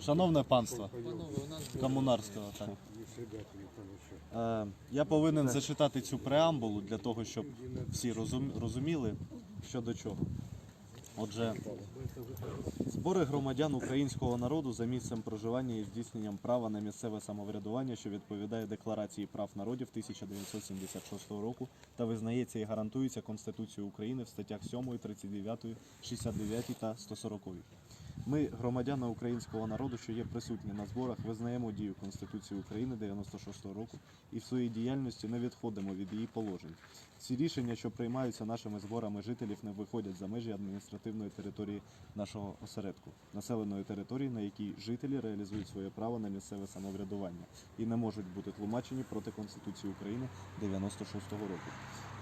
Шановне панство, комунарського, так. Е, я повинен зачитати цю преамбулу для того, щоб всі розуміли, що до чого. Отже, збори громадян українського народу за місцем проживання і здійсненням права на місцеве самоврядування, що відповідає Декларації прав народів 1976 року та визнається і гарантується Конституцією України в статтях 7, 39, 69 та 140. Ми, громадяни українського народу, що є присутні на зборах, визнаємо дію Конституції України 96 року і в своїй діяльності не відходимо від її положень. Всі рішення, що приймаються нашими зборами жителів, не виходять за межі адміністративної території нашого осередку, населеної території, на якій жителі реалізують своє право на місцеве самоврядування і не можуть бути тлумачені проти Конституції України 96 року.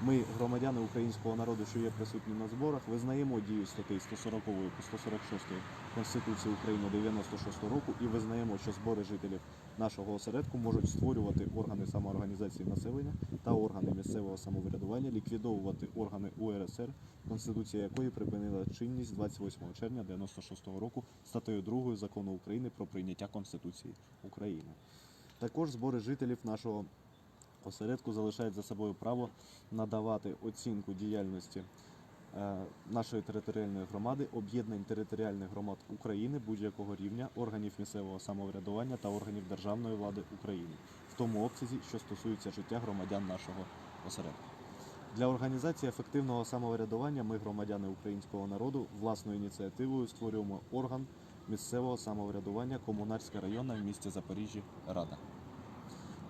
Ми, громадяни українського народу, що є присутні на зборах, визнаємо дію статей 140 по 146 Конституції України 96 року і визнаємо, що збори жителів нашого осередку можуть створювати органи самоорганізації населення та органи місцевого самоврядування, ліквідовувати органи УРСР, Конституція якої припинила чинність 28 червня 96 року статтею 2 закону України про прийняття Конституції України. Також збори жителів нашого осередку залишають за собою право надавати оцінку діяльності е, нашої територіальної громади, об'єднань територіальних громад України будь-якого рівня, органів місцевого самоврядування та органів державної влади України в тому обсязі, що стосується життя громадян нашого осередку. Для організації ефективного самоврядування ми, громадяни українського народу, власною ініціативою створюємо орган місцевого самоврядування Комунарська районна в місті Запоріжжі Рада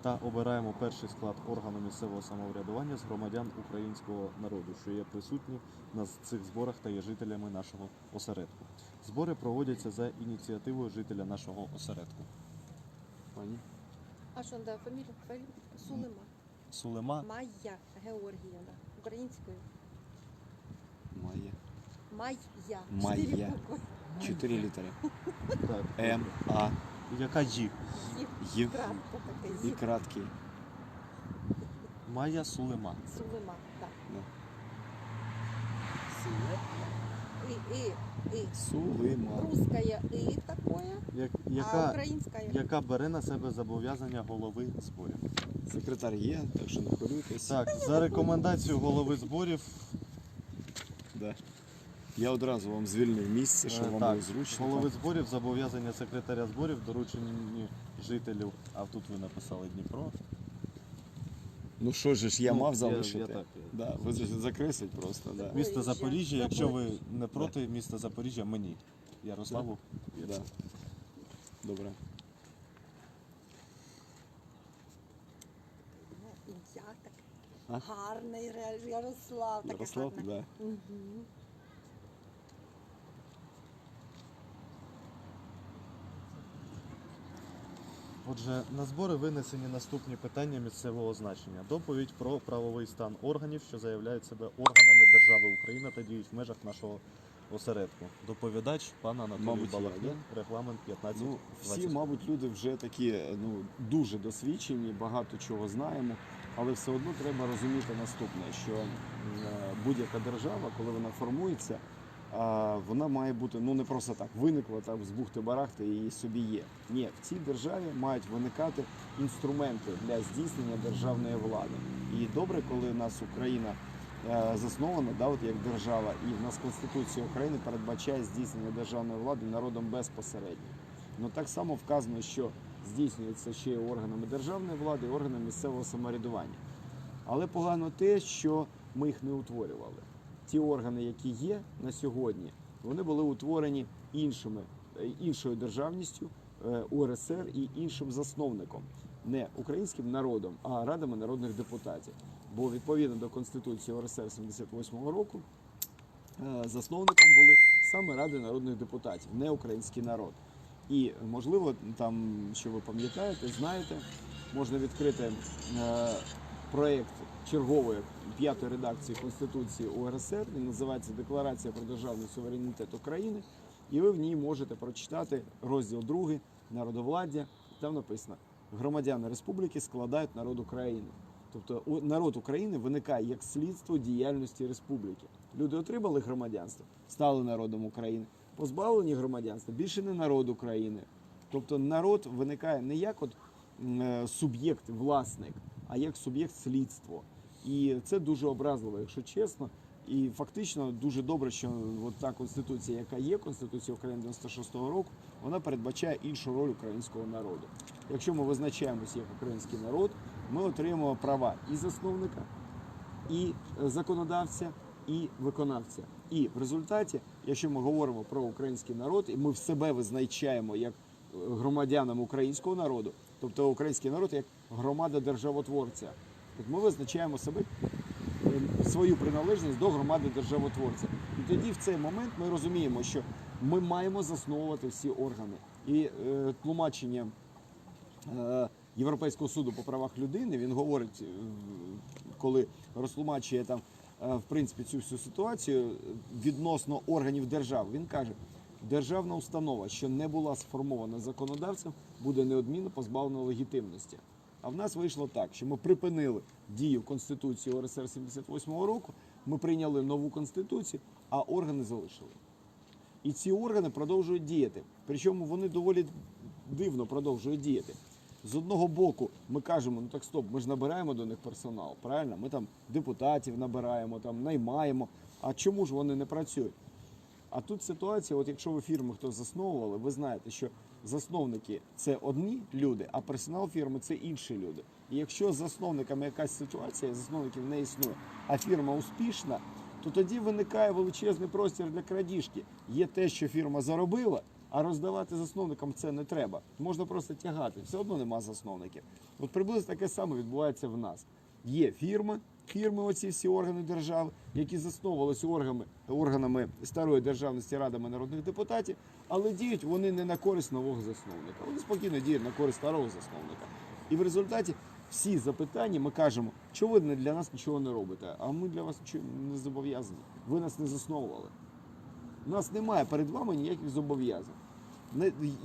та обираємо перший склад органу місцевого самоврядування з громадян українського народу, що є присутні на цих зборах та є жителями нашого осередку. Збори проводяться за ініціативою жителя нашого осередку. Пані. А що, да, фамілія? Фамілія? Сулима. Сулема Майя Георгіївна. Українською. Майя. Майя. Чотири. Чотири літери. так, М, А, яка Ї? Й кратко таке. і краткий. Майя Сулема. Сулима, так. Да. І, і, і. Сулима. Русская і такое, Я- а Яка, українська яка бере на себе зобов'язання голови зборів. Секретар є, так що не хвилюйтесь. Так, за рекомендацією голови зборів Да. Я одразу вам звільнив місце, щоб Е, вам так, було зручно. Голови зборів, зобов'язання секретаря зборів, доручені жителів. А тут ви написали Дніпро. Ну що ж я Ну, мав залишити? я так, я- Да, ви ж закреслить просто, да. Місто Запоріжжя. Якщо ви не проти, місто Запоріжжя мені. Ярославу. Да. Добре. Ну, Я так. А? Гарний Ярослав. таке Ярослав, гарне. да. Мгм. Отже, на збори винесені наступні питання місцевого значення. Доповідь про правовий стан органів, що заявляють себе органами держави Україна та діють в межах нашого осередку. Доповідач пан Анатолій Мабуть, я, Балахнін, регламент 15. Ну, всі, мабуть, люди вже такі ну, дуже досвідчені, багато чого знаємо, але все одно треба розуміти наступне, що е, будь-яка держава, коли вона формується, вона має бути ну не просто так виникла там з бухти барахти і собі є. Ні, в цій державі мають виникати інструменти для здійснення державної влади. І добре, коли у нас Україна е, заснована, да, от як держава, і в нас Конституція України передбачає здійснення державної влади народом безпосередньо. Ну так само вказано, що здійснюється ще й органами державної влади, органами місцевого самоврядування. Але погано те, що ми їх не утворювали. Ті органи, які є на сьогодні, вони були утворені іншими, е, іншою державністю е, УРСР і іншим засновником, не українським народом, а радами народних депутатів. Бо відповідно до Конституції УРСР 78-го року е, засновником були саме Ради народних депутатів, не український народ. І можливо, там, що ви пам'ятаєте, знаєте, можна відкрити проєкт чергової п'ятої редакції Конституції УРСР. Він називається Декларація про державний суверенітет України. І ви в ній можете прочитати розділ 2 народовладдя. Там написано: громадяни республіки складають народ України. Тобто народ України виникає як слідство діяльності республіки. Люди отримали громадянство, стали народом України. позбавлені громадянства більше не народ України. Тобто народ виникає не як от е, суб'єкт, власник, а як суб'єкт слідство. І це дуже образливо, якщо чесно. І фактично дуже добре, що от та конституція, яка є, Конституція України 96-го року, вона передбачає іншу роль українського народу. Якщо ми визначаємося як український народ, ми отримуємо права і засновника, і законодавця, і виконавця. І в результаті, якщо ми говоримо про український народ, і ми в себе визначаємо як громадянам українського народу, тобто український народ як громада державотворця, так ми визначаємо себе е, свою приналежність до громади державотворця. І тоді в цей момент ми розуміємо, що ми маємо засновувати всі органи. І е, тлумачення е, Європейського суду по правах людини він говорить, е, коли розтлумачує там е, в принципі цю всю ситуацію відносно органів держави. Він каже, державна установа, що не була сформована законодавцем, буде неодмінно позбавлена легітимності. А в нас вийшло так, що ми припинили дію Конституції УРСР 78-го року, ми прийняли нову конституцію, а органи залишили. І ці органи продовжують діяти. Причому вони доволі дивно продовжують діяти. З одного боку, ми кажемо, ну так стоп, ми ж набираємо до них персонал, правильно? Ми там депутатів набираємо, там наймаємо. А чому ж вони не працюють? А тут ситуація, от якщо ви фірми хто засновували, ви знаєте, що засновники це одні люди, а персонал фірми це інші люди. І якщо з засновниками якась ситуація, засновників не існує, а фірма успішна, то тоді виникає величезний простір для крадіжки. Є те, що фірма заробила, а роздавати засновникам це не треба. Можна просто тягати. Все одно нема засновників. От приблизно таке саме відбувається в нас. Є фірма, фірми, оці всі органи держави, які засновувалися органами, органами старої державності радами народних депутатів, але діють вони не на користь нового засновника. Вони спокійно діють на користь старого засновника. І в результаті всі запитання ми кажемо, що ви для нас нічого не робите, а ми для вас нічого не зобов'язані. Ви нас не засновували. У нас немає перед вами ніяких зобов'язань.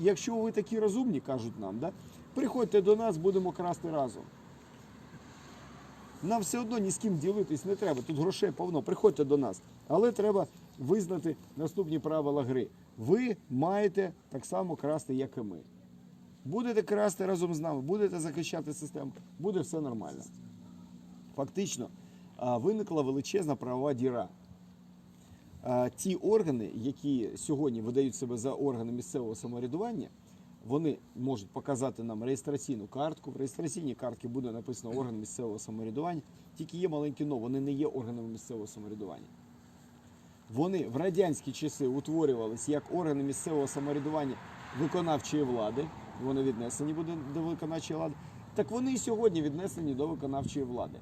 Якщо ви такі розумні, кажуть нам, да, приходьте до нас, будемо красти разом. Нам все одно ні з ким ділитись не треба. Тут грошей повно. Приходьте до нас. Але треба визнати наступні правила гри. Ви маєте так само красти, як і ми. Будете красти разом з нами, будете захищати систему, буде все нормально. Фактично виникла величезна правова діра. Ті органи, які сьогодні видають себе за органи місцевого самоврядування, вони можуть показати нам реєстраційну картку. В реєстраційній картці буде написано орган місцевого самоврядування. Тільки є маленькі но, вони не є органами місцевого самоврядування. Вони в радянські часи утворювалися як органи місцевого самоврядування виконавчої влади. Вони віднесені будуть до виконавчої влади. Так вони і сьогодні віднесені до виконавчої влади.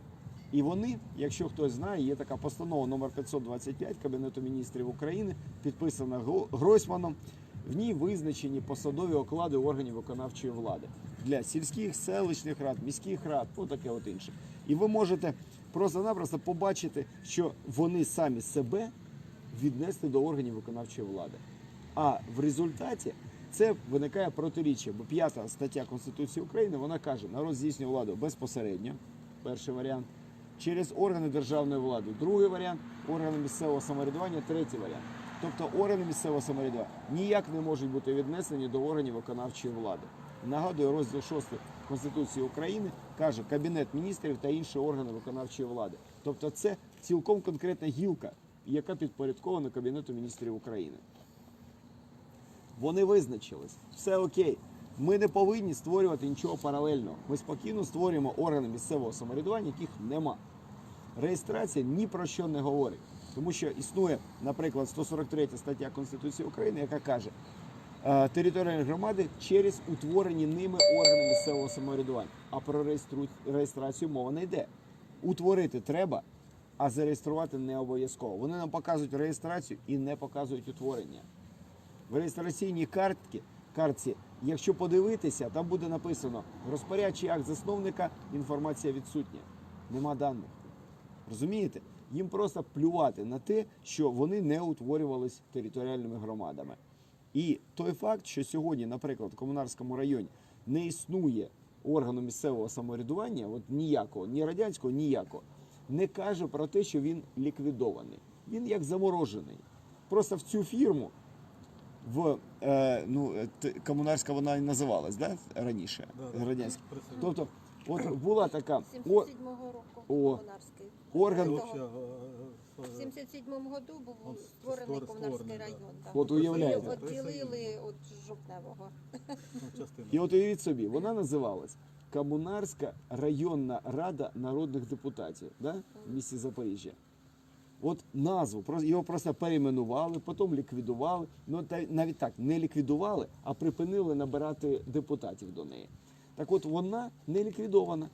І вони, якщо хтось знає, є така постанова номер 525 Кабінету міністрів України, підписана Гро- Гройсманом. В ній визначені посадові оклади органів виконавчої влади для сільських, селищних рад, міських рад, ну таке от інше. І ви можете просто-напросто побачити, що вони самі себе віднести до органів виконавчої влади. А в результаті це виникає протиріччя, бо п'ята стаття Конституції України вона каже, народ здійснює владу безпосередньо, перший варіант, через органи державної влади, другий варіант, органи місцевого самоврядування, третій варіант. Тобто органи місцевого самоврядування ніяк не можуть бути віднесені до органів виконавчої влади. Нагадую, розділ 6 Конституції України каже Кабінет міністрів та інші органи виконавчої влади. Тобто це цілком конкретна гілка, яка підпорядкована Кабінету міністрів України. Вони визначились. Все окей. Ми не повинні створювати нічого паралельного. Ми спокійно створюємо органи місцевого самоврядування, яких нема. Реєстрація ні про що не говорить. Тому що існує, наприклад, 143 стаття Конституції України, яка каже, е, територіальні громади через утворені ними органи місцевого самоврядування. А про реєстрацію мова не йде. Утворити треба, а зареєструвати не обов'язково. Вони нам показують реєстрацію і не показують утворення. В реєстраційній картці, картці, якщо подивитися, там буде написано розпорядчий акт засновника, інформація відсутня. Нема даних. Розумієте? Їм просто плювати на те, що вони не утворювались територіальними громадами. І той факт, що сьогодні, наприклад, в Комунарському районі не існує органу місцевого самоврядування, от ніякого, ні радянського, ніякого, не каже про те, що він ліквідований. Він як заморожений. Просто в цю фірму в е, ну, е, комунарська вона і називалась, да? раніше? Да, да. Радянська. Тобто, от була така о, 77-го року О. Комунарський. Орган. В е, е, 77-му году був створений створ- Комунарський да. район. так. От уявляєте. Його відділили від Жовтневого. ну. І от уявіть собі, вона називалась Комунарська районна рада народних депутатів да? в місті Запоріжжя. От назву, про- його просто перейменували, потім ліквідували. Ну та навіть так, не ліквідували, а припинили набирати депутатів до неї. Так от вона не ліквідована.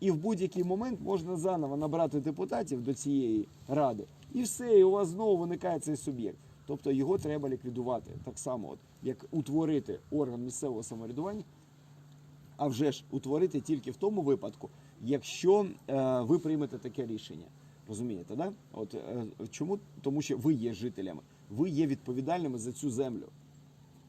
І в будь-який момент можна заново набрати депутатів до цієї ради, і все, і у вас знову виникає цей суб'єкт. Тобто його треба ліквідувати так само, от, як утворити орган місцевого самоврядування, а вже ж утворити тільки в тому випадку, якщо е, ви приймете таке рішення. Розумієте, да? От е, чому? Тому що ви є жителями, ви є відповідальними за цю землю.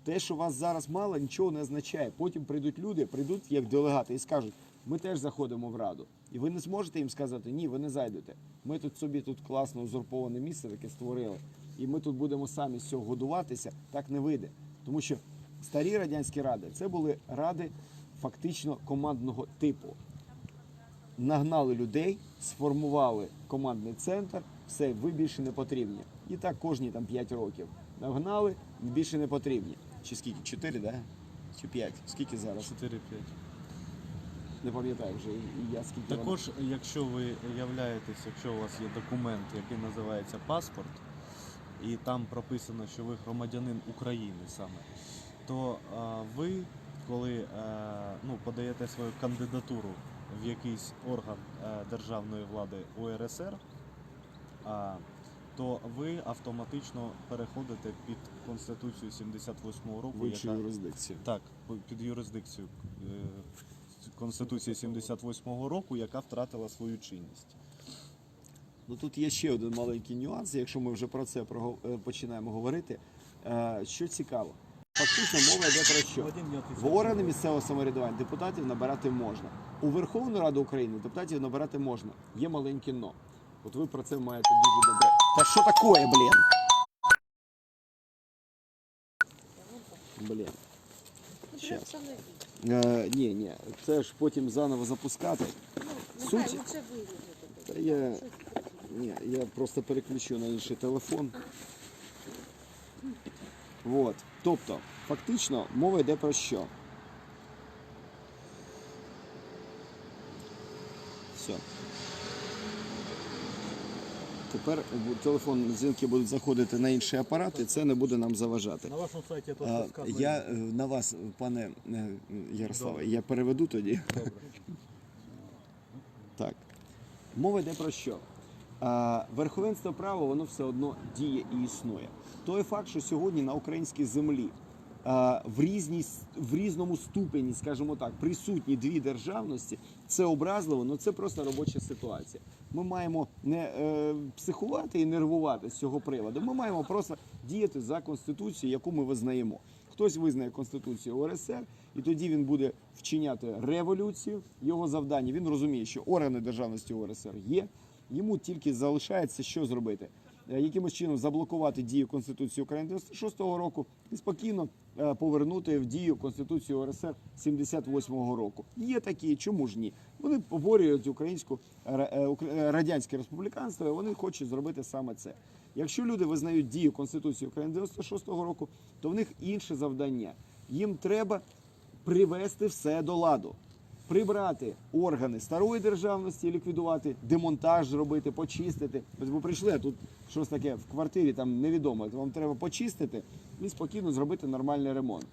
Те, що вас зараз мало, нічого не означає. Потім прийдуть люди, прийдуть як делегати і скажуть, ми теж заходимо в раду. І ви не зможете їм сказати, ні, ви не зайдете. Ми тут собі тут класно узурповане місце таке створили. І ми тут будемо самі з цього годуватися. Так не вийде. Тому що старі радянські ради це були ради фактично командного типу. Нагнали людей, сформували командний центр, все, ви більше не потрібні. І так кожні там 5 років. Нагнали, більше не потрібні. Чи скільки? 4, да? Чи 5? Скільки зараз? 4-5. Не пам'ятаю вже. І я скільки Також, якщо ви являєтесь, якщо у вас є документ, який називається паспорт, і там прописано, що ви громадянин України саме, то а, ви, коли е, ну, подаєте свою кандидатуру в якийсь орган е, державної влади УРСР, а, то ви автоматично переходите під Конституцію 78-го року, яка юрисдикцію. так, під юрисдикцію е, Конституції 78-го року, яка втратила свою чинність. Ну тут є ще один маленький нюанс, якщо ми вже про це е, починаємо говорити. Е, Що цікаво, фактично мова йде про що? В органи місцевого самоврядування депутатів набирати можна. У Верховну Раду України депутатів набирати можна. Є маленьке но. От ви про це маєте дуже добре. Та що таке, блін? Блін. Ну, Щас. Е, ні, ні, це ж потім заново запускати. Ну, Суть- нехай лучше виріжете. Та я, ні, я просто переключу на інший телефон. От. Тобто, фактично, мова йде про що? Все. Тепер телефон дзвінки будуть заходити на інший апарат, і це не буде нам заважати. На вашому сайті що сказано. я е, на вас, пане е, Ярославе, я переведу тоді. Добре. Так. Мова йде про що? Верховенство права воно все одно діє і існує. Той факт, що сьогодні на українській землі в, різній, с- в різному ступені, скажімо так, присутні дві державності, це образливо, але це просто робоча ситуація. Ми маємо не е, психувати і нервувати з цього приводу. Ми маємо просто діяти за конституцією, яку ми визнаємо. Хтось визнає Конституцію УРСР, і тоді він буде вчиняти революцію. Його завдання він розуміє, що органи державності УРСР є. Йому тільки залишається що зробити. Е, Якимось чином заблокувати дію Конституції України 96-го року і спокійно е, повернути в дію Конституцію УРСР 78-го року. Є такі, чому ж ні? Вони поборюють українську ра- е, радянське республіканство. і Вони хочуть зробити саме це. Якщо люди визнають дію Конституції України 96-го року, то в них інше завдання. Їм треба привести все до ладу. Прибрати органи старої державності, ліквідувати, демонтаж зробити, почистити. Ви прийшли, а тут щось таке в квартирі там невідомо. то Вам треба почистити і спокійно зробити нормальний ремонт.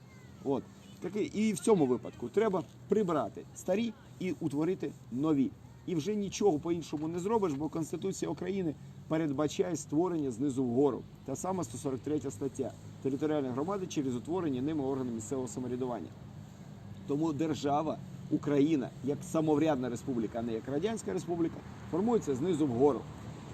От таке, і в цьому випадку треба прибрати старі і утворити нові. І вже нічого по-іншому не зробиш, бо Конституція України передбачає створення знизу вгору. Та сама 143 стаття територіальної громади через утворення ними органів місцевого самоврядування. Тому держава, Україна, як самоврядна республіка, а не як Радянська Республіка, формується знизу вгору.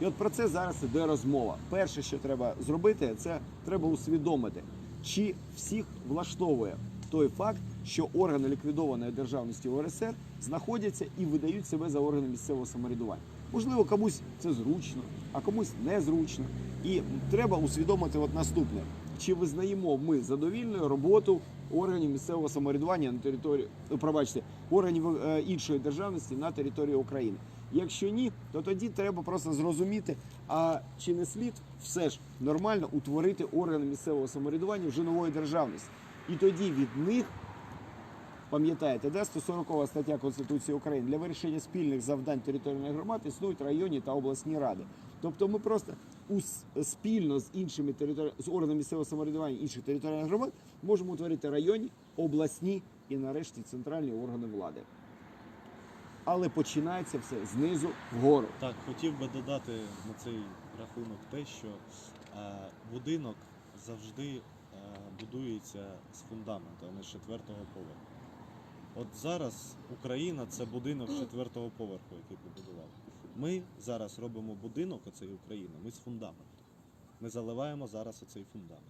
І от про це зараз іде розмова. Перше, що треба зробити, це треба усвідомити, чи всіх влаштовує той факт, що органи ліквідованої державності УРСР знаходяться і видають себе за органи місцевого самоврядування. Можливо, комусь це зручно, а комусь незручно. І треба усвідомити от наступне, чи визнаємо ми задовільною роботу органів місцевого самоврядування на території, пробачте, органів е, іншої державності на території України. Якщо ні, то тоді треба просто зрозуміти, а чи не слід все ж нормально утворити органи місцевого самоврядування вже нової державності. І тоді від них Пам'ятаєте, де 140 стаття Конституції України для вирішення спільних завдань територіальних громад існують районні та обласні ради. Тобто ми просто спільно з іншими територі... з органами місцевого самоврядування інших територіальних громад можемо утворити районні, обласні і нарешті центральні органи влади. Але починається все знизу вгору. Так, хотів би додати на цей рахунок те, що е, будинок завжди е, будується з фундаменту, а не з четвертого поверху. От зараз Україна це будинок четвертого поверху, який побудували. Ми зараз робимо будинок оцей України, ми з фундаменту. Ми заливаємо зараз оцей фундамент.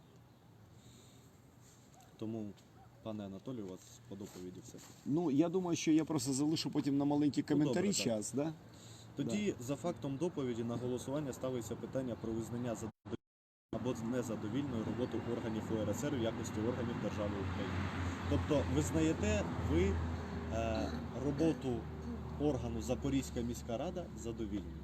Тому, пане Анатолію, у вас по доповіді все. Ну я думаю, що я просто залишу потім на маленькі коментарі добре, так. час, да? Тоді за фактом доповіді на голосування ставиться питання про визнання задовільною або незадовільною роботу органів УРСР в якості органів держави України. Тобто визнаєте ви е, роботу органу Запорізька міська рада задовільною?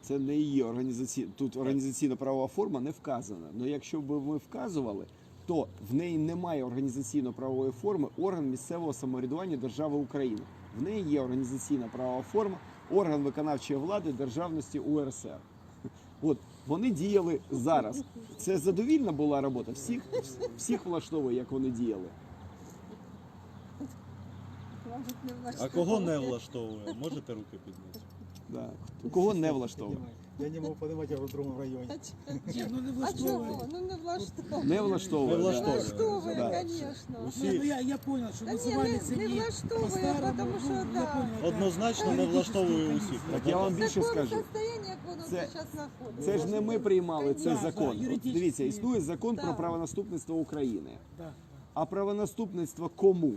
Це не її організаційна тут організаційна правова форма не вказана. Але якщо б ми вказували, то в неї немає організаційно-правової форми орган місцевого самоврядування держави України. В неї є організаційна правова форма орган виконавчої влади державності УРСР. От вони діяли зараз. Це задовільна була робота. Всіх всіх влаштовує, як вони діяли. А кого не влаштовує? Можете руки підняти? Да. Кого не влаштовує? Я не мог поднимать, я в другом районе. Ні, ну не А чого? Ну не влаштовує. Не влаштовує. Не влаштовує. Да. звісно. Усі- Ні, ну я, я понял, що Та ні, не- це не влаштовує, по-старому, тому що, ну, я понял, да. Однозначно не влаштовує усіх. Так я вам більше такому скажу. як воно Це- зараз знаходиться. Це ж не ми приймали цей закон. От. Дивіться, існує закон про Так. правонаступництво України. Да. А правонаступництво кому?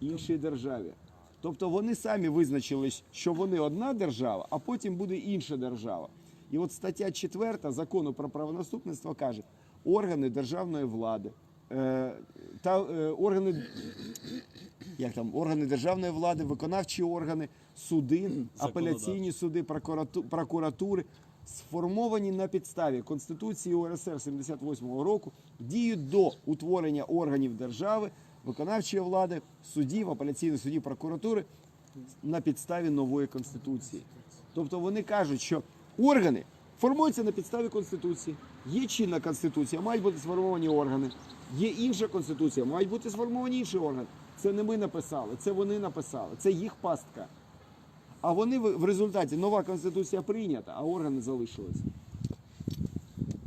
Іншій державі. Тобто вони самі визначили, що вони одна держава, а потім буде інша держава. І от стаття 4 закону про правонаступництво каже: органи державної влади е, та е, органи, як там, органи державної влади, виконавчі органи, суди, апеляційні суди, прокурату- прокуратури сформовані на підставі Конституції УРСР 78-го року, діють до утворення органів держави, виконавчої влади, судів, апеляційних судів, прокуратури на підставі нової конституції. Тобто вони кажуть, що органи формуються на підставі конституції. Є чинна конституція, мають бути сформовані органи. Є інша конституція, мають бути сформовані інші органи. Це не ми написали, це вони написали, це їх пастка. А вони в результаті нова конституція прийнята, а органи залишились.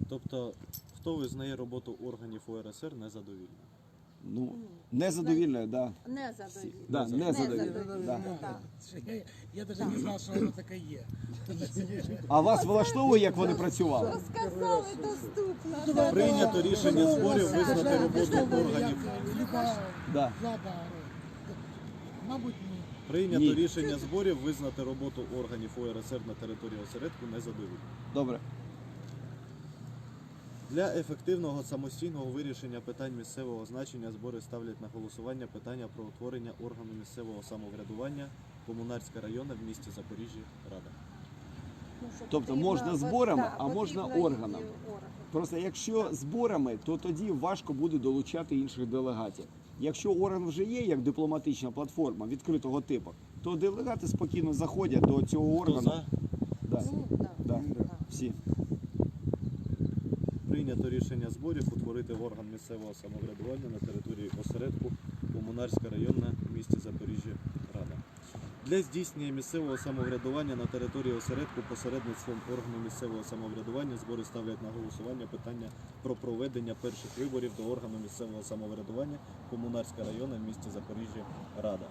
Тобто, хто визнає роботу органів УРСР незадовільною? Ну, незадовільно, да. Не задовільно. Да, Не незадовільно. задовільно, Да. Я, я даже не знав, що воно таке є. А вас влаштовує, як вони працювали? Розказали доступно. Да. Прийнято рішення зборів визнати роботу органів. Люба Да. влада робить. Мабуть, ні. Прийнято Ні. рішення зборів визнати роботу органів УРСР на території осередку незадовільною. Добре. Для ефективного самостійного вирішення питань місцевого значення збори ставлять на голосування питання про утворення органу місцевого самоврядування Комунарська районна в місті Запоріжжя Рада. Ну, Тобто можна зборами, а можна органами. Просто якщо зборами, то тоді важко буде долучати інших делегатів. Якщо орган вже є як дипломатична платформа відкритого типу, то делегати спокійно заходять до цього органу. Ну. Да. Всі. Прийнято рішення зборів утворити орган місцевого самоврядування на території осередку Комунарська районна в місті Запоріжжя Рада. Для здійснення місцевого самоврядування на території осередку посередництвом органу місцевого самоврядування збори ставлять на голосування питання про проведення перших виборів до органу місцевого самоврядування Комунарська районна в місті Запоріжжя Рада.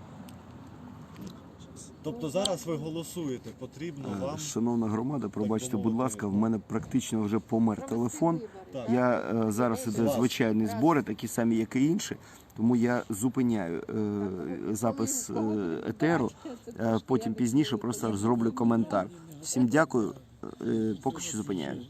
Тобто зараз ви голосуєте, потрібно вам. Е, Шановна громада, пробачте, будь ласка, в мене практично вже помер телефон. Так. Я е, зараз іде звичайні збори, такі самі, як і інші. Тому я зупиняю е, запис е, етеру. Е, Потім пізніше просто зроблю коментар. Всім дякую. Е, Поки що зупиняю.